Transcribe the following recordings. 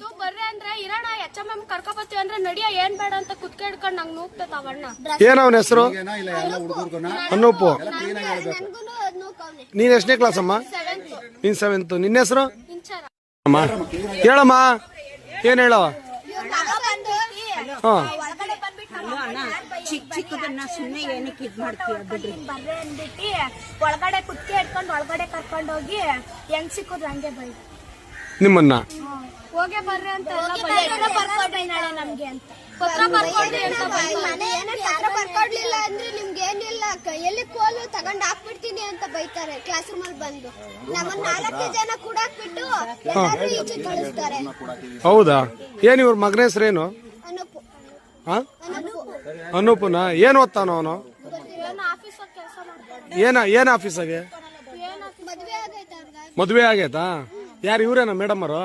ಬಂದಿದ್ದು ಬರ್ರೆ ಅಂದ್ರೆ ಇರೋಣ ಎಚ್ ಎಂ ಎಂ ಕರ್ಕೊಬತ್ತೀವಿ ಅಂದ್ರೆ ನಡಿಯ ಏನ್ ಬೇಡ ಅಂತ ಕುತ್ಕೆ ಹಿಡ್ಕೊಂಡ್ ನಂಗೆ ನೂಗ್ತೈತ ಅವಣ್ಣ ಏನ್ ಅವನ ಹೆಸರು? ಏನೋ ಇಲ್ಲ ಎಲ್ಲ ಹುಡುಗರ್ಗುನ? ಅನೂಪು ಆಗಿ ಹೇಳ್ಬೇಕು. ನೀನ್ ಎಷ್ಟನೇ ಕ್ಲಾಸ್ ಅಮ್ಮ? ಸೆವೆಂತ್ ನೀನ್ ಸೆವೆಂತ್ ನಿನ್ನ ಹೆಸರು? ಇಂಚಾರ. ಅಮ್ಮ. ಹೇಳಮ್ಮ. ಏನ್ ಹೇಳವ ಹಾ. ಅಣ್ಣ ಚಿಕ್ಕ ಚಿಕ್ಕದನ್ನ ಸುಮ್ಮನೆ ಏನಕ್ಕೆ ಇದ್ ಮಾಡ್ತೀಯ ಬಿಡ್ರಿ. ಬರ್ರೆ ಅಂದ್ಬಿಟ್ಟು ಒಳಗಡೆ ಕುತ್ಕೆ ಹಿಡ್ಕೊಂಡು ಒಳಗಡೆ ಕರ್ಕೊಂಡೋಗಿ ಹೆಂಗ್ ಸಿಕ್ಕುದು ಹಂಗೆ ಬೈ ನಿಮ್ಮನ್ನ. ಹೋಗೆ ಬರ್ರೆ ಅಂತ ಎಲ್ಲ ಪತ್ರ ಬರ್ಕೊಡ್ರಿ ನಾಳೆ ನಮ್ಗೆ ಅಂತ. ಪತ್ರ ಬರ್ಕೊಡ್ರಿ ಅಂತ ಪತ್ರ ಬರ್ಕೊಡ್ಲಿಲ್ಲ ಅಂದ್ರೆ ನಿಮ್ಗೆ ಏನಿಲ್ಲ ಕೈಯಲ್ಲಿ ಕೋಲು ತಗೊಂಡ್ ಹಾಕ್ಬಿಡ್ತೀನಿ ಅಂತ ಬೈತಾರೆ ಕ್ಲಾಸ್ ರೂಮ್ ಅಲ್ಲಿ ಬಂದು. ನಮ್ಮನ್ನ ನಾಲ್ಕು ಜನ ಕೂಡಾಕ್ಬಿಟ್ಟು ಎಲ್ಲಾರು ಈಚೆ ಕಳಿಸ್ತಾರೆ ಹೌದಾ? ಏನ್ ಇವ್ರ ಮಗನ ಹೆಸರೇನು ಏನು? ಹಾ? ಅನೂಪು. ಅನೂಪನ? ಏನ್ ಓದ್ತಾನ ಅವನು? ಏನೋ ಏನ ಏನ್ ಆಫೀಸಾಗೆ ಮದ್ವೆ ಆಗೈತೆ ಅವ್ರ್ಗ ಮದ್ವೆ ಆಗೈತಾ? ಯಾರು ಇವ್ರೇನ ಮೇಡಮ್ ಅವರು?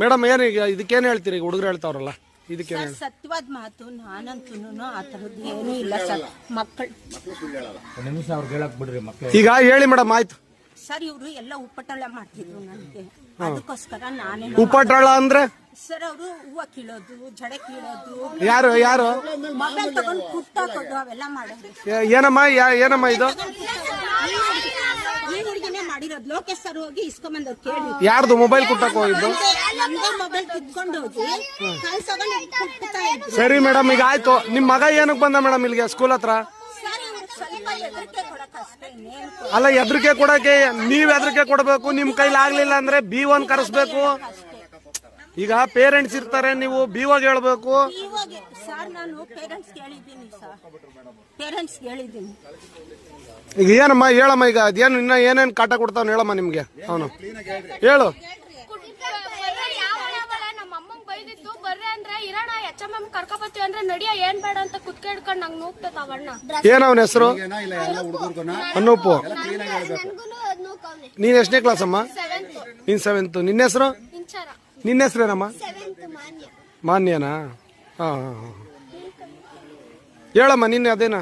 ಮೇಡಮ್ ಏನು ಈಗ ಇದಕ್ಕೇನು ಹೇಳ್ತೀರಿ? ಈಗ ಹುಡುಗರು ಹೇಳ್ತಾವ್ರಲ್ಲ ಇದಕ್ಕೆ ಸತ್ಯವಾದ ಮಾತು ನಾನಂತೂ ಆ ಥರದ್ದು ಏನೂ ಇಲ್ಲ ಸರ್. ಮಕ್ಕಳು. ಈಗ ಹೇಳಿ ಮೇಡಮ್ ಆಯ್ತು. ಸರ್ ಇವ್ರು ಎಲ್ಲ ಉಪಟಳ ಮಾಡ್ತಿದ್ರು ನನಗೆ. ಅದಕ್ಕೋಸ್ಕರ ನಾನೇ ಉಪಟಳ ಅಂದ್ರೆ? ಸರ್ ಅವರು ಹೂವ ಕೀಳೋದು ಜಡೆ ಕೀಳೋದು ಯಾರು ಯಾರು? ಮೊಬೈಲ್ ತಗೊಂಡು ಕುಟ್ಟಾಕೋದು ಅವೆಲ್ಲ ಮಾಡೋದು. ಏನಮ್ಮ ಯಾ- ಏನಮ್ಮ ಇದು? ಈ ಹುಡುಗಿನೇ ಮಾಡಿರೋದು. ಲೋಕೇಶ್ ಸರ್ ಹೋಗಿ ಇಸ್ಕೊಂಬಂದವ್ರು ಕೇಳಿ. ಯಾರ್ದು ಮೊಬೈಲ್ ಕುಟ್ಟಕ್ ಹೋಗಿದ್ದು? ನಮ್ದೇ ಮೊಬೈಲ್ ಕಿತ್ಕೊಂಡು ಹೋಗಿ ತಗೊಂಡು ಕುಟ್ತಾ ಇದ್ರು. ಸರಿ ಮೇಡಮ್ ಈಗ ಆಯ್ತು. ನಿಮ್ ಮಗ ಏನಕ್ ಬಂದ ಮೇಡಮ್ ಇಲ್ಲಿಗೆ? ಸ್ಕೂಲ್ ಹತ್ರ? ಹೆದರಿಕೆ ಅಲ್ಲ ಎದ್ರಿಕೆ ಕೊಡಕ್ಕೆ ನೀವ್ ಎದ್ರಿಕೆ ಕೊಡಬೇಕು ನಿಮ್ ಕೈಲಿ ಆಗ್ಲಿಲ್ಲ ಅಂದ್ರೆ ಬಿ ಒನ್ ಕರೆಸ್ಬೇಕು. ಈಗ ಪೇರೆಂಟ್ಸ್ ಇರ್ತಾರೆ ನೀವು ಬಿ ಒಗ್ ಹೇಳ್ಬೇಕು. ಇವಾಗ ಸರ್ ನಾನು ಪೇರೆಂಟ್ಸ್ ಹೇಳಿದ್ದೀನಿ ಸರ್ ಪೇರೆಂಟ್ಸ್ ಹೇಳಿದ್ದೀನಿ ಈಗ ಏನಮ್ಮ ಹೇಳಮ್ಮ ಈಗ ಅದೇನು ಇನ್ನ ಏನೇನ್ ಕಾಟ ಕೊಡ್ತಾವ್ ಹೇಳಮ್ಮ ನಿಮ್ಗೆ? ಅವನು. ಹೇಳು ನಮ್ಮ ಅಮ್ಮಂಗ್ ಬೈದಿತ್ತು ಬರ್ರೆ ಅಂದ್ರೆ ಎಂ ಕರ್ಕೊಬತ್ತೀವಿ ಅಂದ್ರೆ ನಡಿಯ ಏನ್ ಬೇಡ ಅಂತ ಕುತ್ಕೆ ಹಿಡ್ಕೊಂಡ್ ನಂಗ್ ನೂಗ್ತೈತ ಅವಣ್ಣ. ಏನ್ ಅವನ ಹೆಸರು? ಏನೋ ಇಲ್ಲ ಎಲ್ಲ ಹುಡುಗರ್ಗುನ ಅನೂಪು. ನೀನ್ ಎಷ್ಟನೇ ಕ್ಲಾಸ್ ಅಮ್ಮ? ಸೆವೆಂತ್ ನೀನ್ ಸೆವೆಂತ್ ನಿನ್ನ ಹೆಸರು? ನಿನ್ನ ಹೆಸರೇನಮ್ಮ ಸೆವೆಂತ್ ಮಾನ್ಯ ಮಾನ್ಯನಾ? ಹಾ ಹಾ ಹಾ. ಹೇಳಮ್ಮ ನಿನ್ನೆ ಅದೇನ?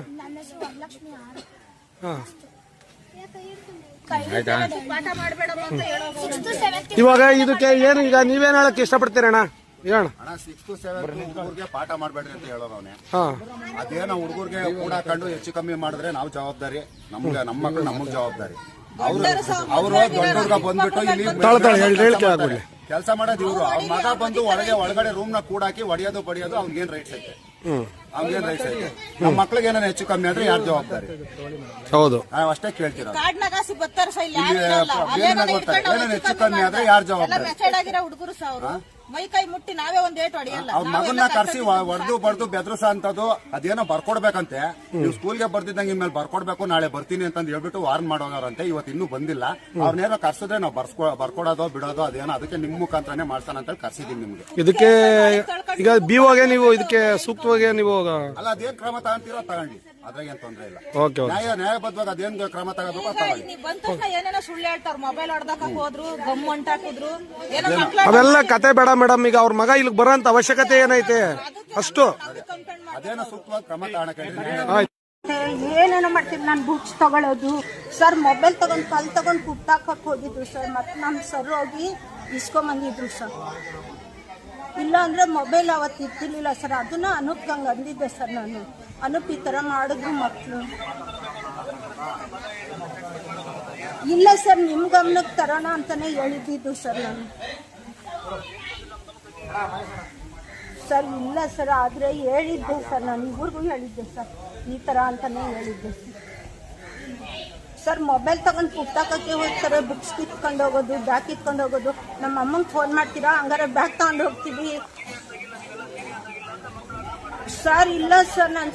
ಹಾ. ಇವಾಗ ಇದಕ್ಕೆ ಏನು ಈಗ ನೀವೇನು ಹೇಳಕ್ ಇಷ್ಟಪಡ್ತೀರಣ್ಣ? ಹೇಳ ಅಣ್ಣ ಸಿಕ್ಸ್ ಸೆವೆನ್ ಹುಡುಗರ್ಗೆ ಪಾಠ ಮಾಡ್ಬೇಡ್ರಿ ಅಂತ ಹೇಳೋದು ಅವನೇ. ಹಾ. ಹುಡುಗರಿಗೆ ಕೂಡ ಕಂಡು ಹೆಚ್ಚು ಕಮ್ಮಿ ಮಾಡಿದ್ರೆ ನಾವು ಜವಾಬ್ದಾರಿ ನಮ್ಗೆ ನಮ್ಮ ಮಕ್ಕಳು ನಮಗ್ ಜವಾಬ್ದಾರಿ. ಅವರು ಅವರು ದೊಡ್ಡ ಹುಡುಗ ಬಂದ್ಬಿಟ್ಟು ಇಲ್ಲಿ ಕೆಲಸ ಮಾಡೋದು ಇವ್ರು. ಅವ್ರ ಮಗ ಬಂದು ಒಳಗೆ ಒಳಗಡೆ ರೂಮ್ನ ಕೂಡಾಕಿ ಒಡೆಯೋದು ಬಡಿಯೋದು ಅವ್ನಿಗೇನ್ ರೈಟ್ಸ್ ಐತೆ. ಹ್ಮ್. ಅವ್ನಿಗೇನ್ ರೈಟ್ಸ್ ಐತೆ. ನಮ್ಮ ಮಕ್ಳಿಗೆ ಏನಾರ ಹೆಚ್ಚು ಕಮ್ಮಿ ಆದ್ರೆ ಯಾರು ಜವಾಬ್ದಾರಿ? ಹೌದು. ನಾವು ಅಷ್ಟೇ ಕೇಳ್ತೀರ. ಏನಾರ ಹೆಚ್ಚು ಕಮ್ಮಿ ಆದ್ರೆ ಯಾರು ಎಲ್ಲ ಜವಾಬ್ದಾರಿ ಮೈ ಕೈ ಮುಟ್ಟಿ ನಾವೇ ಒಂದ್ ಏಟ್ ಹೊಡೆಯಲ್ಲ ಅವ್ರ ಮಗನ್ನ ಕರ್ಸಿ ಹೊಡೆದು ಬಡ್ದು ಬೆದ್ರಸ ಅಂತದ್ದು ಅದೇನೋ ಬರ್ಕೊಡ್ಬೇಕಂತೆ. ನೀವು ಸ್ಕೂಲ್ಗೆ ಬರ್ತಿದ್ದಂಗೆ ಇನ್ಮೇಲೆ ಬರ್ಕೊಡ್ಬೇಕು ನಾಳೆ ಬರ್ತೀನಿ ಅಂತಂದು ಹೇಳ್ಬಿಟ್ಟು ವಾರ್ನ್ ಮಾಡೋರಂತೆ ಇವತ್ತು ಇನ್ನೂ ಬಂದಿಲ್ಲ. ಅವ್ರನ್ನೇನೋ ಕರ್ಸಿದ್ರೆ ನಾವು ಬರ್ಸ್ಕೊ ಬರ್ಕೊಡೋದೋ ಬಿಡೋದೋ ಅದೇನೋ ಅದಕ್ಕೆ ನಿಮ್ ಮುಖಾಂತರನೇ ಮಾಡ್ತಾನ ಅಂತ ಕರ್ಸಿದೀನಿ ನಿಮ್ಗೆ. ಇದಕ್ಕೆ ಈಗ ಬಿ ಒಗೆ ನೀವು ಇದಕ್ಕೆ ಸೂಕ್ತವಾಗಿ ನೀವು ಅಲ್ಲ ಅದೇನ್ ಕ್ರಮ ತಗೊಂತೀರೋ ತಗೊಂಡಿ. ಅದ್ರಾಗ ಏನ್ ಇಲ್ಲ. Okay okay. ನ್ಯಾಯ ನ್ಯಾಯಬದ್ಧವಾಗಿ ಅದೇನ್ ಕ್ರಮ ತಗೋಬೇಕು ಅದು ತಗೊಳ್ಳಿ. ನೀವ್ ಬಂದ ತಕ್ಷಣ ಏನೇನೋ ಸುಳ್ಳು ಹೇಳ್ತಾರ ಮೊಬೈಲ್ ಹೊಡ್ದಾಕ ಹೋದ್ರು ಗಮ್ ಹೊಂಟಾಕಿದ್ರು ಏನೋ ಮಕ್ಳ ಅವೆಲ್ಲ ಕತೆ ಬೇಡ ಮೇಡಮ್ ಈಗ ಅವ್ರ ಮಗ ಇಲ್ಲಿಗೆ ಬರೋಂತ ಅವಶ್ಯಕತೆ ಏನೈತೆ? ಅಷ್ಟು. ಅದೇನೋ ಸೂಕ್ತವಾಗಿ ಕ್ರಮ ತಗೊಳಕ್ಕೆ ಆಯ್ತು. ಏನೇನೋ ಮಾಡ್ತೀವಿ ನಾನು ಬುಕ್ಸ್ ತಗೊಳ್ಳೋದು ಸರ್ ಮೊಬೈಲ್ ತಗೊಂಡು ಕಲ್ ತಗೊಂಡು ಕುಟ್ಟಾಕಕ್ಕೆ ಹೋಗಿದ್ರು ಸರ್ ಮತ್ತೆ ನಮ್ಮ ಸರ್ ಹೋಗಿ ಇಸ್ಕೊಂಬಂದಿದ್ರು ಸರ್ ಇಲ್ಲ ಅಂದ್ರೆ ಮೊಬೈಲ್ ಅವತ್ತು ಇರ್ತಿರ್ಲಿಲ್ಲ ಸರ್. ಅದನ್ನ ಅನುಪ್ಗಂಗೆ ಅಂದಿದ್ದೆ ಸರ್ ನಾನು. ಅನುಪ್ ಈ ಥರ ಮಾಡಿದ್ರು ಮಕ್ಕಳು ಇಲ್ಲ ಸರ್ ನಿಮ್ಮ ಗಮನಕ್ಕೆ ತರೋಣ ಅಂತಾನೆ ಹೇಳಿದ್ದು ಸರ್ ನಾನು. ಸರ್, ಇಲ್ಲ ಸರ್, ಆದರೆ ಹೇಳಿದ್ದೆ ಸರ್. ನಾನು ಇವ್ರಿಗೂ ಹೇಳಿದ್ದೆ ಸರ್. ಈ ಥರ ಅಂತಾನೆ ಹೇಳಿದ್ದೆ ಸರ್. ಸರ್ ಮೊಬೈಲ್ ತಗೊಂಡು ಪುಸ್ತಕಕ್ಕೆ ಹೋಗ್ತಾರೆ ಬುಕ್ಸ್ ಕಿತ್ಕೊಂಡು ಹೋಗೋದು ಬ್ಯಾಗ್ ಕಿತ್ಕೊಂಡು ಹೋಗೋದು. ನಮ್ಮ ಅಮ್ಮಂಗೆ ಫೋನ್ ಮಾಡ್ತೀರಾ? ಹಂಗಾರೆ ಬ್ಯಾಗ್ ತಗೊಂಡು ಹೋಗ್ತೀವಿ. ಸರ್, ಇಲ್ಲ ಸರ್, ನಾನು